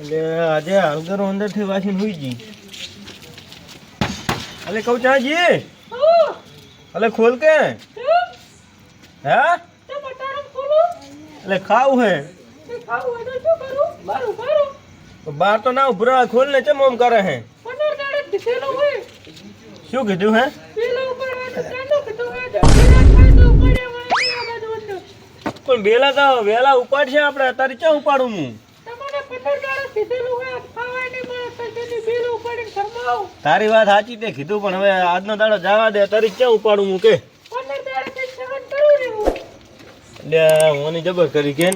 એટલે આજે હળદરો અંદરથી વાસીને હુઈ ગઈ. અલે કહું ચાજી? અલે ખોલ કે? હે? એટલે ખાવું હે? બાર તો ના ઉભરા ખોલ ને ચમ ઓમ કરે હે? શું કીધું હે? પણ બેલા તો વેલા ઉપાડશે આપણે અત્યારે ક્યાં ઉપાડું હું? તારી વાત સાચી તે કીધું, પણ હવે આજનો દાડો જવા દે, તારી ક્યાં ઉપાડું હું જબર કરી કે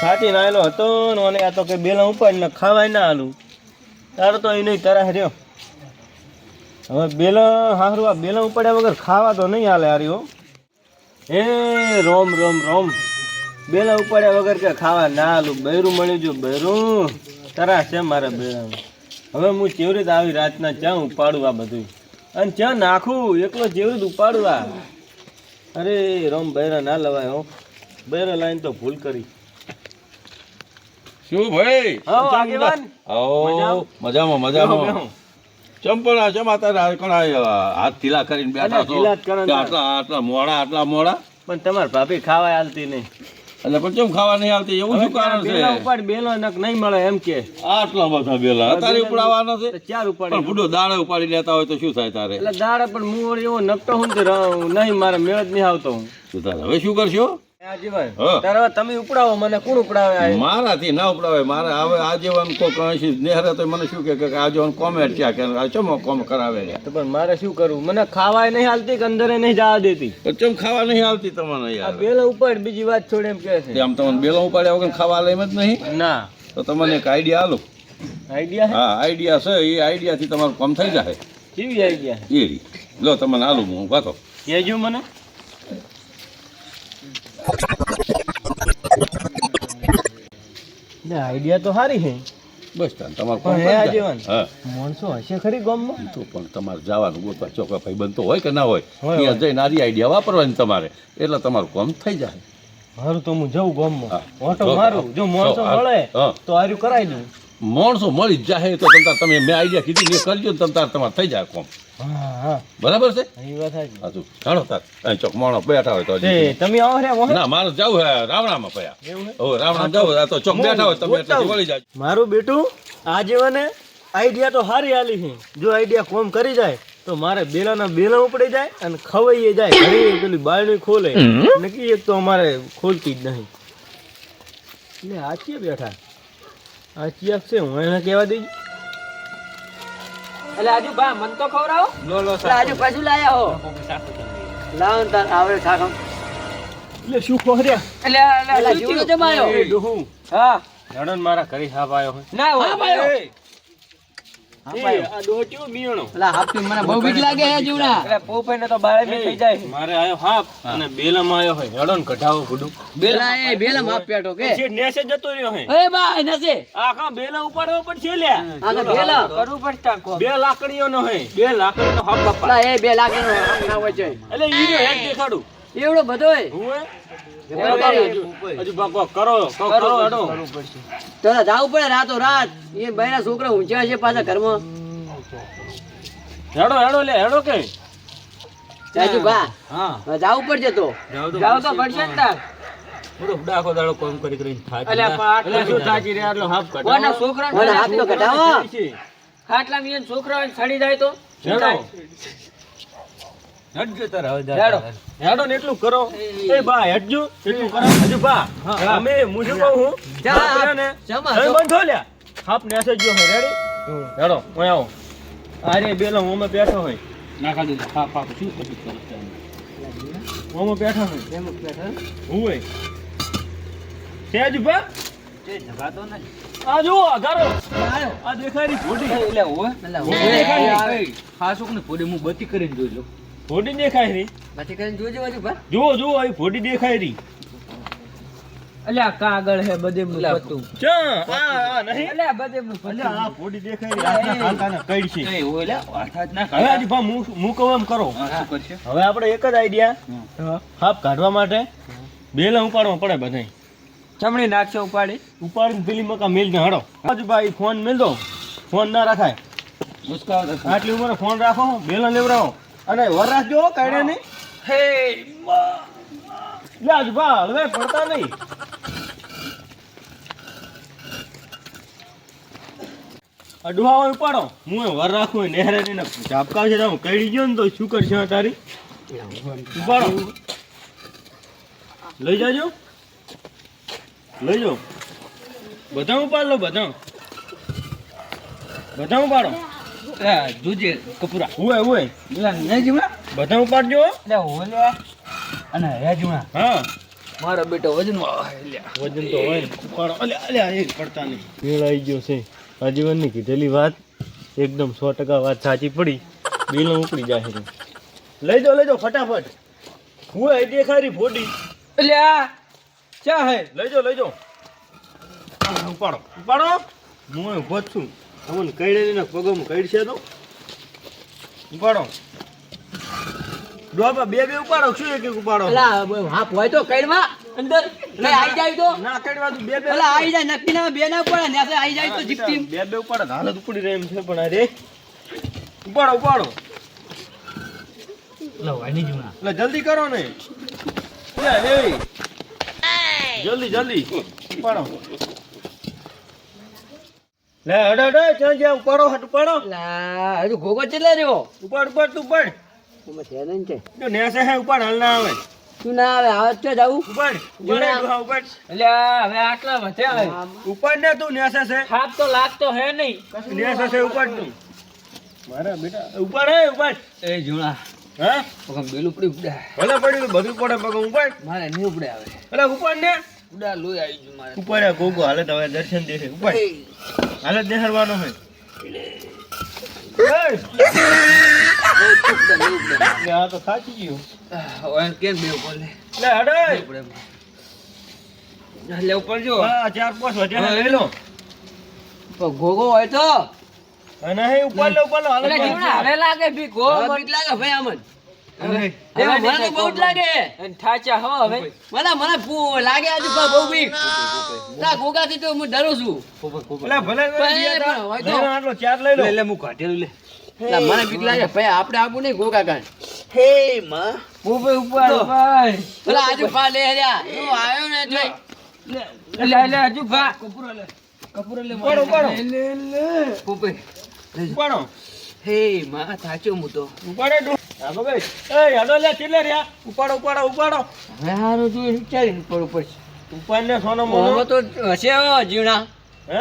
છાતી નાયેલો હતો ને આ તો કે બેલા ઉપાડીને ખાવાય ના આલું. તારો તો એ નહીં, તારા રહ્યો. હવે બેલા હારું આ બેલા ઉપાડ્યા વગર ખાવા તો નહીં હાલે હારી હો. એ રોમ રોમ રોમ. બેલા ઉપાડ્યા વગર કે ખાવા ના હાલું બૈરું મળ્યું જો બૈરું. તરાહ છે મારા બેલાનું હવે હું કેવી રીતે આવી રાતના ચા ઉપાડું આ બધું. અને ચા નાખું એકલો જેવી રીતે ઉપાડું આ અરે રોમ બૈરા ના લવાય હો. બૈરા લાઈન તો ભૂલ કરી. શું ભાઈ? આગેવાન. આવો મજામાં? મજામાં ચંપણા ચમાતા રાખણા હાથ ઢીલા કરીને બેઠા છો. આટલા આટલા મોડા આટલા મોડા? પણ તમારા ભાભી ખાવા આલતી નહીં. એટલે પણ કેમ ખાવા નહીં આવતી? એવું શું કારણ છે? ઉપાડી બેલો નક નહીં મળે એમ કે. આટલા બધા બેલા. તારે ઉપડાવા છે ચાર ઉપાડી પણ બુડો દાડે ઉપાડી લેતા હોય તો શું થાય તારે? એટલે દાડે પણ હું એવો નકટો હું નહીં મારે મેળ જ નહીં આવતો હું. તારે હવે શું કરશો? તમે ઉપડાવો મને કોણ ઉપડાવે મારાથી ના ઉપડાવે મારે હવે આજીવન કોક નેહરે તો મને શું કે આજીવન કોમેન્ટ ક્યાં કે આ કોમ કરાવે છે? તો પણ મારે શું કરવું? મને ખાવાય નહીં હાલતી કે અંદરે નહીં જવા દેતી? ચમ ખાવા નહીં આવતી તમને યાર? બેલો ઉપાડ બીજી વાત છોડે એમ કે છે. આમ તમને બેલો ઉપાડ્યા વગર ખાવા લે જ નહીં? ના. તો તમને એક આઈડિયા આલો. આઈડિયા હા આઈડિયા છે એ આઈડિયાથી તમારું કામ થઈ જાય કેવી આઈડિયા એ લો તમને આલું હું વાતો કહેજો મને. ને આઈડિયા તો સારી છે. બસ તાન તમારું પણ હે આજીવન? હા. માણસો હશે ખરી ગામમાં? તો પણ તમારે જવાનું ગોતવા ચોકા ભાઈ બનતો હોય કે ના હોય ત્યાં જઈને આરી આઈડિયા વાપરવાની તમારે. એટલે તમારું કામ થઈ જાય. હારું તો હું જઉં ગામમાં. ઓટો મારું જો માણસો મળે તો આર્યું કરાવી દઉં. માણસો મળી જ જાય તો તમતા તમે મેં આઈડિયા કીધી એ કરજો ને તમતાર તમારે થઈ જાય કામ. બરાબર છે? જાણો તાર. અહીં બેઠા હોય તો તમે આવો રે ના મારું જવું હે રાવણામાં પયા? રાવણા જવું તો ચોક બેઠા હોય તમે એટલે વળી જાય મારું બેટું આજીવને આઈડિયા તો હારી આલી છે જો આઈડિયા કોમ કરી જાય તો મારે બેલાના બેલા ઉપડી જાય અને ખવાઈએ જાય. ઘરે પેલી બાયણી ખોલે. નક્કી એક તો અમારે ખોલતી જ નહીં. એટલે આચીએ બેઠા? આ છે? હું એને કહેવા દઈ એટલે આજુ બા મન તો ખવડાવો. લો લો આજુ પાછું લાયા હો લાવો ને તાર આવડે થાકમ એટલે શું ખોર્યા એટલે જમાયો. હા. મારા ઘરે સાપ આવ્યો ના હે જીવડા એટલે પોપઈને તો બાળે બી થઈ જાય. મારે આયો હાપ અને બેલામાં આવ્યો હોય હેડો ને કઢાવો ગુડું. બેલા એ બેલા માપ પેટો કે? પછી નેસે જતો રહ્યો હે. એ બા એ નસે. આખા બેલા ઉપાડવા પડશે લ્યા. આ તો બેલા. કરવું પડતા બે લાકડીઓનો નો હાપ એટલે ઈ દેખાડું. એવડો બધો હે હું હે? એવડો હજુ હજુ બા કોક કરો કોક કરો. હેડો તો જાવું પડે રાતો રાત એ બૈરા છોકરા ઊંચા છે પાછા ઘરમાં. હેડો હેડો લે હેડો કે. ચાચુ બા. હા. જાવું પડશે તો. જાવ તો પડશે. ને તાર. બધો દાડો કામ કરી કરીને થાકી અલ્યા, જાય. શું થાકી રહ્યા? એટલો હાફ કઢાવો. કોના છોકરા મને તો કઢાવો. ખાટલા મિયન છોકરા સડી જાય તો. હેડો. તાર હેડો. ને એટલું કરો. એ બા હેડજો એટલું કરો. હજુ બા અમે હું કહું હું? જા, ને જમા, તમે જો. બંધો લ્યા. હાફ ને એસે જ જો હે રેડી હેડો હું આવો. અરે બેલો હું બેઠો હોય. નાખા દીધા પાપ પાપ શું કશું હું બેઠો હોય. હું હોય. સેજ બા? આ જુઓ અઘારો આ દેખાય રહી ફોડી એટલે હોય ફોડી દેખાય રહી બાકી કરીને જોજો બાજુ ભા જુઓ જુઓ અહીં ફોડી દેખાય રહી અલ્યા કાગળ હે બધે મુ પતું ચ આ નહીં. અલ્યા મુ અલ્યા આ ફોડી દેખાય રહી આટલા હાલતાના કઈ છે? એ ઓલા જ ના હવે આજે ભા મુ મુ કહું એમ કરો. શું કરશે? હવે આપણે એક જ આઈડિયા. હાફ કાઢવા માટે બેલા ઉપાડવા પડે બધાય. ચમડી નાખશે ઉપાડી. ઉપાડીને પેલી મકા મેલ ને હડો. હજ ભાઈ ફોન મેલ દો ફોન ના રાખાય. આટલી ઉંમરે ફોન રાખો બેલો લેવડાવો. અને વર જો કાઢે નહીં. હે લે આજ બા હવે પડતા નહીં. આ ડુહાવો ઉપાડો. હું વર રાખું નેહરે ને ઝાપકા છે હું કઈ ગયો ને તો શું કરશે તારી? ઉપાડો. લઈ જાજો. લઈ જાઓ. બધા ઉપાડ લો બધા. બધા ઉપાડો. જુજે કપૂરા. નહીં જીવણા બધા ઉપાડજો અને હે હા. મારો બેટો વજન વજન તો હોય. ઉપાડો. અલે અલે આ પડતા નહીં. મેળ આવી ગયો છે. આજીવનની કીધેલી વાત એકદમ સો ટકા વાત સાચી પડી. બિલ ઉકળી જાય છે. લઈ જાઓ લઈ જાઓ ફટાફટ. હું એ દેખાડી ફોડી. એટલે ચા હે? લઈ જાઓ લઈ જાઓ. ઉપાડો. ઉપાડો. હું એ ઊભો છું. તમને કઈડે ને પગમાં કઈડ તો? ઉપાડો. ડોબા બે બે ઉપાડો શું એક એક ઉપાડો? પેલા હાફ હોય તો કઈડવા અંદર. એટલે આઈ જાય તો. ના કઈડવા તો બે બે પેલા આઈ જાય નક્કી ના બે ના પડે ને આઈ જાય તો જીપતી બે બે ઉપાડો હાલત ઉપડી રહે એમ છે પણ અરે ઉપાડો ઉપાડો. લો વાણી જુના. લે જલ્દી કરો ને. લે જલ્દી જલ્દી. ઉપાડો. લે હડ હડ ક્યાં જ્યાં ઉપાડો હટ ઉપાડો. લા હજુ ગોગો ચેલે રહ્યો? ઉપાડ ઉપાડ તું ઉપાડ. ઉમે છે ને છે જો નેસે હે ઉપાડ હાલ ના આવે. તું ના આવે આવે તો જાવું ઉપાડ ઉપાડ ડોહા ઉપાડ. એટલે હવે આટલા વધ્યા ઉપાડ ને તું નેસે છે. થાપ તો લાગતો હે નહીં. નેસે છે ઉપાડ તું. મારા બેટા. ઉપાડ હે ઉપાડ. એ જુણા. હા? પગમ બેલ ભલે પડ્યું બધું પડે પગ ઉપાડ. મારે નહીં ઉપડે આવે એટલે ઉપાડ ને. ઉડા લોહી આવી ગયું મારે. ઉપાડ ગોગો હાલે તો હવે દર્શન દેશે. ઉપાડ. હાલે દેહરવાનો હોય. આ તો સાચી ગયું. કેમ બે ઉપર લે? લે હડે ઉપડે લે ઉપર જો. હા ચાર પાંચ વધ્યા લઈ લો. ગોગો હોય તો? અને ઉપર લે ઉપર લે હાલે એટલે જીવણા હવે લાગે ભી ગો લાગે ભાઈ હવે મને તો બહુ જ લાગે. ઠાચા હો હવે. મને મને લાગે આજે બહુ બીક ના ગોગાથી તો હું ડરું છું. લે ભલે પણ લઈ જા. પણ હોય તો. લઈ લો આટલો ચાર લઈ લો. લે હું કાઢેલું લે. મને બીક લાગે. ભાઈ આપણે આવું નહીં ગોગા કાન હે માં. ઉપર ઉપર ભાઈ. પેલા આજુ ભા લે રહ્યા. તું આવ્યો ને એટલે. લે લે આજુ ભા કપૂરો લે. કપૂરો લે ઉપાડો, ઉપાડો. લે લે પોપે ઉપાડો. હે માં થાચો હું તો ઉપાડે ઉપાડો ઉપાડો ઉપાડો. હવે હારું તું વિચારીને ઉપર ઉપર ઉપાડ સોનો મોનો. તો હશે જીણા હે?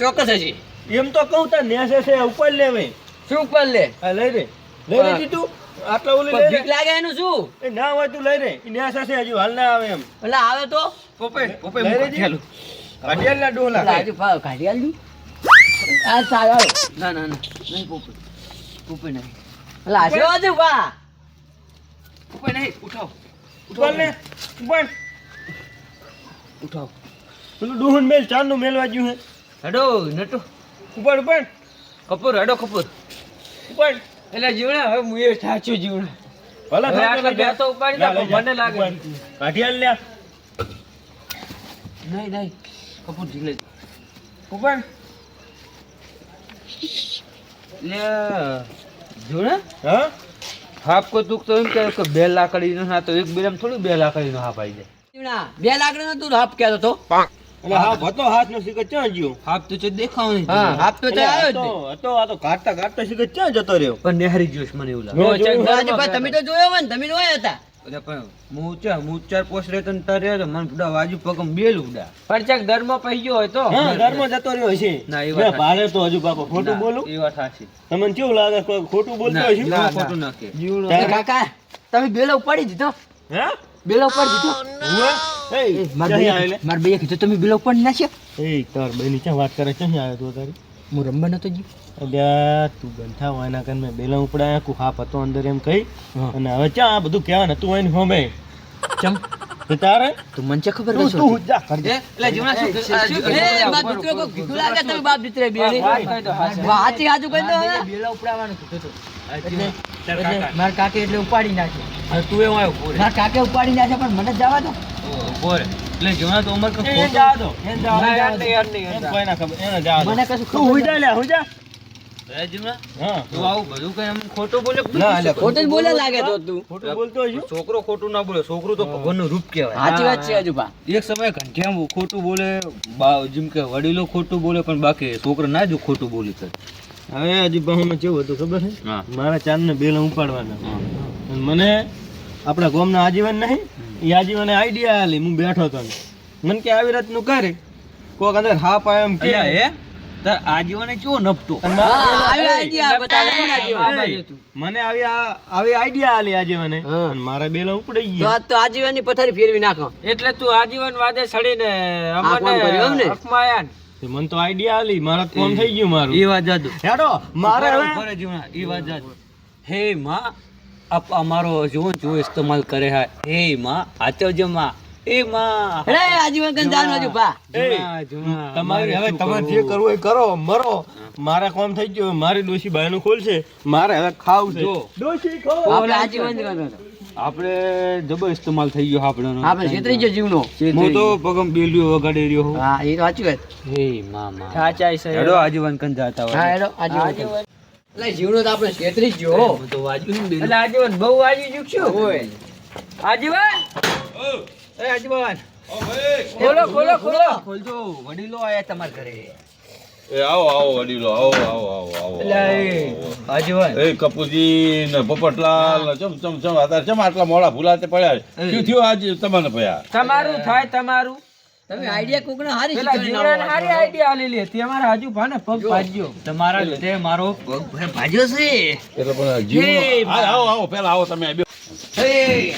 ચોક્કસ હશે. એમ તો કહું તા નેસે છે ઉપાડ લે ભાઈ શું ઉપર લે? હા લઈ રે. લઈ રે. જીતું આટલા ઓલી લઈ રે. લાગે એનું શું? એ ના હોય તું લઈ રે. નેસે છે હજુ હાલ ના આવે એમ. એટલે આવે તો? પોપે પોપે લઈ રે. કાઢી ના ડોલા. આજુ ભાવ આ સારો ના ના ના નહીં પોપે. પોપે નહીં. એટલે જ ઊભા. ભા નહીં ઉઠાવ. ઉપાડ ને ઉપાડ. ઉઠો પેલું ડુહન મેલ ચાંદનું મેલવા જ્યું હે. હડો નટો. ઉપર ઉપર કપૂર હડો કપૂર. ઉપર એટલે જીવણા હવે હું એ સાચું જીવણા ભલે આટલા બે તો ઉપાડી લા, દે, મને લાગે. કાઢી લ્યા. નહીં નહીં. કપૂર જીલે ઉપાડ. લે જીવણા હા? હાફ કો તું તો એમ કહે કે બે લાકડી નો ના તો એક બેલમ થોડું બે લાકડી નો હાફ આવી જાય. બે લાકડી નો તું હાફ કહેતો તો એટલે હા હતો હાથ નો સિક્કો ક્યાં ગયો? હાફ તો છે દેખાવ નહીં. હા હાફ તો એટલે આ હતો આ તો કાઢતા કાઢતા સિક્કો ક્યાં જતો રહ્યો. પણ નેહરી જોશ મને એવું લાગે. તમે તો જોયો હોય ને તમે જોયા હતા. પોસ્ટ તારે ઉડા વાજુ પગમ બેલ ઉડા. પણ ધર્મ પહી ગયો તો? હા ઘરમાં જતો રહ્યો છે ના, એ વાત મેં તો હજુ બાપા ખોટું બોલું? એ વાત સાચી. તમને કેવું લાગે કોઈ ખોટું બોલતો હશે? ના ખોટું ના કે. કાકા તમે બેલો ઉપાડી દીધો? હે? બેલો ઉપાડી દીધો? આયો લે? મારા કીધું તમે બેલો ઉપાડી નાખ્યો? તાર બેની ક્યાં વાત કરે ક્યાંથી આવ્યો તું તારી હું રમવા નતો ગયો. તું ગંઠા વાના એના મેં બેલા ઉપડાયા કુ હાપ હતો અંદર એમ કહી. અને હવે ચા આ બધું કહેવાનું તું એને હોમે. ચમ? તારે? તું મને છે ખબર તું તું જા કરજે એટલે જીવના શું એ બાપ દીકરો કો કીધું લાગે તમે બાપ દીકરે બે વાતી આજુ કહી દો બેલા ઉપડાવાનું કીધું હતું. મારા કાકે એટલે ઉપાડી નાખે હવે તું એવો આવ્યો મારા કાકે ઉપાડી નાખે પણ મને જવા દો. એટલે જૂના તો ઉંમર એને જા દો એ જા દો. ના, યાર નહીં, યાર નહીં, યાર એને નહીં. કોઈ ના ખબર. એને જવા દો. મને કશું ખબર હુઈ જા લે હુઈ જા. હે જૂના હા. તું આવું બધું કઈ એમ ખોટું બોલે? ના, એટલે ખોટું જ બોલે લાગે તો તું. ખોટું બોલતો હશું છોકરો ખોટું ના બોલે. છોકરું તો ભગવાનનું રૂપ કહેવાય. સાચી વાત છે હજુ એક સમયે ઘંટિયા ખોટું બોલે જેમ કે વડીલો ખોટું બોલે પણ બાકી છોકરો ના જો ખોટું બોલી હવે હજી બહુમાં કેવું હતું ખબર છે? મારા ચાંદને બેલા ઉપાડવાના. મને આપણા ગામના આજીવન નહીં એ આજીવને આઈડિયા આલી. હું બેઠો હતો. ને. મને કે આવી રીતનું કરે. કોક અંદર હા પાય એમ કે. આજીવને નપતો તું. મને આવી આવી આઈડિયા આલી આજીવને હા. મારા બેલા ઉપડી તો ગયા. તો પથારી ફેરવી નાખો. એટલે તું આજીવન વાદે. તે મને તો આઈડિયા આલી. મારા કોમ થઈ ગયું મારું. એ વાત જાદુ. હેડો મારે હવે ઉપર એ વાત જાદુ. હે માં આપ અમારો જો જો ઇસ્તેમાલ કરે હે. હે માં આચો જે માં. એ માં. રે આજીવન. તમારી હવે તમારે જે કરવું એ કરો મરો. મારે કોમ થઈ ગયો મારી ડોશી બાયનું ખોલશે. મારે હવે ખાવું છે. ડોશી ખાવ આપણે આજીવન આપણે જબર ઇસ્તેમાલ થઈ ગયો આપણો. આપણે છેતરી ગયો જીવનો. હું તો પગમ બેલ્યો વગાડી રહ્યો હું હા એ તો સાચી વાત. હે મામા. હેડો આજીવન કંજાતા જાતા હા હોય હેડો આજીવન એટલે જીવનો તો આપણે છેતરી જ ગયો. તો વાજ્યું એટલે આજીવન બહુ વાજી ચૂકશું ઓય. આજીવન? એ આજીવન ખોલો ખોલો ખોલો ખોલજો. વડીલો આયા તમારા ઘરે. એ આવો આવો વડીલો આવો આવો આવો આવો એટલે એ આજીવન ને પોપટલાલ ને ચમ ચમ ચમ અત્યારે ચમ આટલા મોડા ભૂલાતે પડ્યા છે? શું થયું આજે તમને ભયા? તમારું થાય તમારું. તમે આઈડિયા કોકને હારી પેલા શીખવાડી જીવડાને નાખો. હારી આઈડિયા આલેલી હતી. અમારા હજુ ભાને પગ ભાજ્યો. તમારા લીધે મારો પગ ભાજ્યો છે. એટલે પણ જીવનો આવો આવો પેલા આવો તમે હવે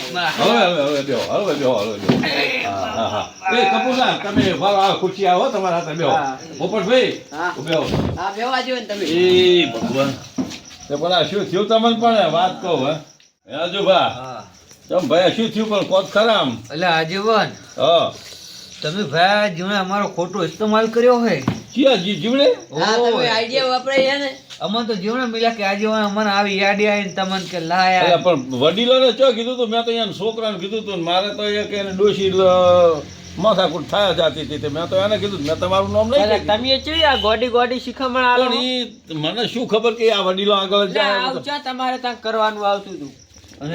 હવે બેહો હવે બેહો હવે બેહો હા હા એ કપૂરલાલ તમે વાળો ખુરશી આવો તમારા હાથે બેહો પોપટભાઈ. બેહો હા બેહો આજીવન તમે એ ભગવાન તે આ શું થયું તમને પણ વાત કહું હે આજુભા ચમ ભાઈ શું થયું પણ કોત ખરા આમ એટલે આજીવન હા તમે ભાઈ જીવને અમારો ખોટો ઇસ્તેમાલ કર્યો હે જી જીવડે હા, તમે આઈડિયા વાપરાય છે ને અમને તો જીવને મિલા કે આજે અમન આવી યાદી આવીને તમને કે લાયા. પણ વડીલોને ચો કીધું તું? મેં તો અહીંયા છોકરાને કીધું તું મારે તો એક એને ડોશી માથાકૂટ થયા જાતી હતી મેં તો એને કીધું મેં તમારું નામ નહીં તમે ચડી આ ગોડી ગોડી શીખમણ પણ ઈ મને શું ખબર કે આ વડીલો આગળ જાય? તમારે ત્યાં કરવાનું આવતું હતું.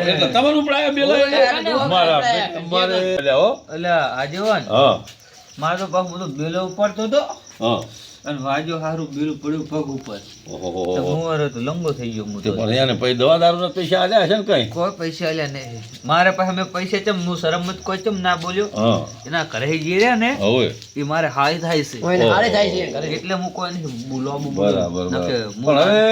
એટલે તમારું ઉપડાયા બેલા મારા એટલે હો. એટલે આજીવન હા. મારો તો પગ બધો બેલો ઉપાડતો હતો. અને વાજો હારું બેલું પડ્યું પગ ઉપર. ઓહો તો હું. હારો તો લંગો થઈ ગયો હું તે. પણ પછી દવા દારૂના પૈસા આલ્યા છે ને કઈ? કોઈ પૈસા આલ્યા નહીં. મારે પાસે મેં પૈસા ચમ હું શરમ મત કોઈ ચમ ના બોલ્યો? એના ઘરે જે રહ્યા ને એ મારે હારી થાય છે. હારે જાય છે એટલે હું કોઈ નહીં બોલવા બરાબર બરાબર. પણ હવે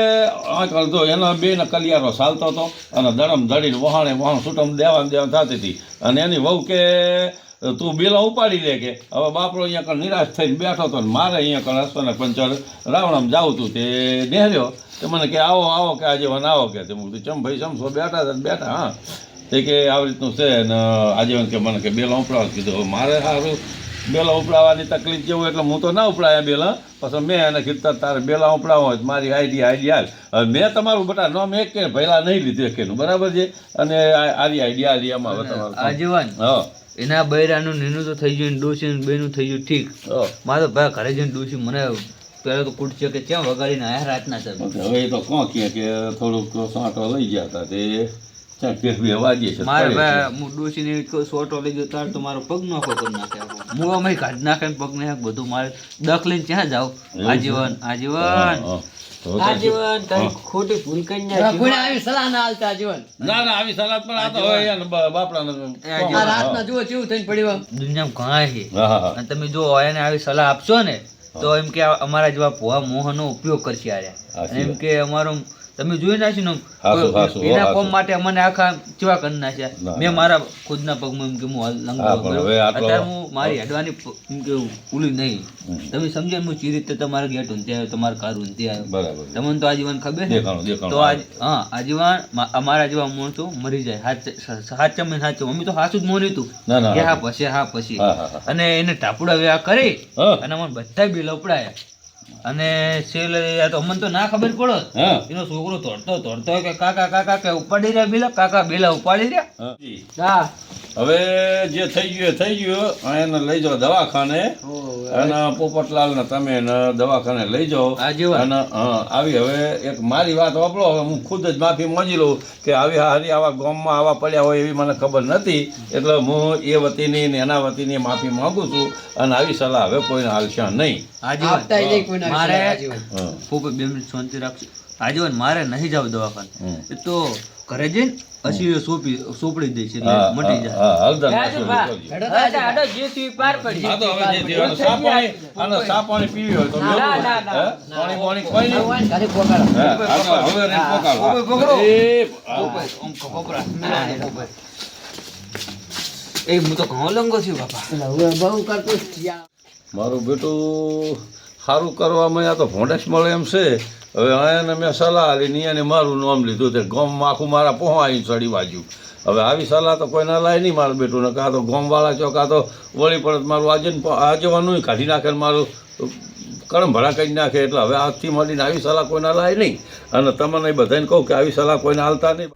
આ કરતો એના બે ને કલિયારો ચાલતો હતો અને દડમ દડીને વહાણે વહાણ છૂટમ દેવા દેવા થતી હતી. અને એની વહુ કે તું બેલા ઉપાડી લે કે. હવે બાપડો અહીંયા કણ નિરાશ થઈને બેઠો હતો ને મારે અહીંયા કણ હસવાના પંચર રાવણમ જાઉં તું. તે નેહર્યો. તે મને કે આવો આવો કે આજે વન આવો કે. તે હું ચમ ભાઈ ચમ છો? બેઠા હતા બેઠા હા. તે કે આવી રીતનું છે ને આજીવન કે મને કે બેલા ઉપડાવ. કીધું હવે મારે સારું બેલા ઉપડાવવાની તકલીફ જેવું એટલે હું તો ના ઉપડાયા બેલા. પછી મેં એને કીધું તારે બેલા ઉપડાવો હોય મારી આઈડિયા આઈડિયા હવે મેં તમારું બટા નામ એક કે પહેલા નહીં લીધું એકેનું. બરાબર છે? અને આ- આરી આઈડિયા આઈડિયામાં હવે તમારું આજીવન હા. એના બૈરાનું નીનું તો થઈ ગયું ડોસી બેનું થઈ ગયું ઠીક. મારો ભાઈ ઘરે જઈને ડોસી મને પહેલા તો કૂટશે કે ક્યાં વગાડીને આયા રાતના સાહેબ? હવે એ તો કહે કે થોડુંક સાંટો લઈ ગયા હતા તે ચાર ફેર બે વાગે છે મારે ભાઈ હું ડોસીને સોટો લઈ ગયો તાર તો મારો પગ નોખો કરી નાખે અમે કાઢી નાખે ને પગ ને બધું મારે. દખ લઈને ક્યાં જાવ આજીવન આજીવન. હા. તો તો આજીવન તારી ખોટી ભૂલ કરી હવે કોઈને આવી સલાહ ના આલતા આજીવન. ના ના આવી સલાદ પણ આ તો હવે એને બ- બાપડાને આજીવન. આ રાતના જુઓ કેવું થઈને પડ્યું દુનિયામાં ઘણા છે. હા હા હા. અને તમે જો એને આવી સલાહ આપશો ને તો એમ કે અમારા જેવા મોહ મોહનો ઉપયોગ કરશે આર્યા. એમ કે અમારો તમે જોઈ નાખ્યું ને હો, એના. કોમ માટે અમને આખા ચેવા કરી નાખ્યા? મેં ના. મારા ખુદના પગમાં એમ કે હું હા, અત્યારે હું મારી હેડવાની ઉલી નહીં. તમે સમજે હું ચી રીતે તમારે ગેટ ઊંધે આવ્યો તમારે કાર ઊંધે આવ્યો. તમને તો આજીવન ખબર દેખાણું તો આજ હા આજીવન અમારા જેવા માણસો મરી જાય. સાચા મેં સાચું મમ્મી તો સાચું જ મોન્યું હતું ના ના કે હા હા. પછી હા પછી. હા, હા, હા. અને એને ટાપુડા વેવા કરી અને અમને બધા બિલ લપડાયા અને સેલ આ તો અમને તો ના ખબર પડો. એનો છોકરો તોડતો તોડતો કે કાકા કાકા કે ઉપાડી રહ્યા બિલા? કાકા બિલા ઉપાડી રહ્યા? હવે જે થઈ ગયું થઈ ગયું. એને લઈ જાઓ દવાખાને. અને પોપટલાલને તમે દવાખાને લઈ જાઓ. અને આવી હવે એક મારી વાત વાપરો. હવે હું ખુદ જ માફી માંગી લઉં કે આવી હારી આવા ગામમાં આવા પડ્યા હોય એવી મને ખબર નથી. એટલે હું એ વતીની ને એના વતીની માફી માંગુ છું. અને આવી સલાહ હવે કોઈને હાલશે નહીં. મારે- આજીવન. હા. પોપે બે મિનિટ શાંતિ રાખજો. આજીવન મારે નહીં જાવ દવાખાને. તો ઘરે જઈને પછી સોપી સોપડી દે છે મટી જાય. તો હવે સા પાણી આને સા પાણી પીવી હોય તો ના, ના, ના. પાણી પાણી કોઈ નહીં. હવે એ, હા. આમ એ હું તો ઘણો લંગો છું બાપા. એટલે હવે બહુ કરતું. મારું બેટું સારું કરવામાં આ તો ભોંડેશ મળે એમ છે. હવે અહીંયાને મેં સલાહ આલી ને એને મારું નામ લીધું તે ગમ આખું મારા પહોંચાઈ ચડી બાજુ હવે આવી સલાહ તો કોઈના લાય નહીં મારું બેટું કાં તો ગોમવાળા છો, કાં તો વળી પડત મારું આજે આજવાનું કાઢી નાખે મારું કરમ ભરા કરી નાખે, એટલે હવે આજથી મળીને આવી સલાહ કોઈના લાય નહીં. અને તમને બધાને કહું કે આવી સલાહ કોઈને હાલતા નહીં.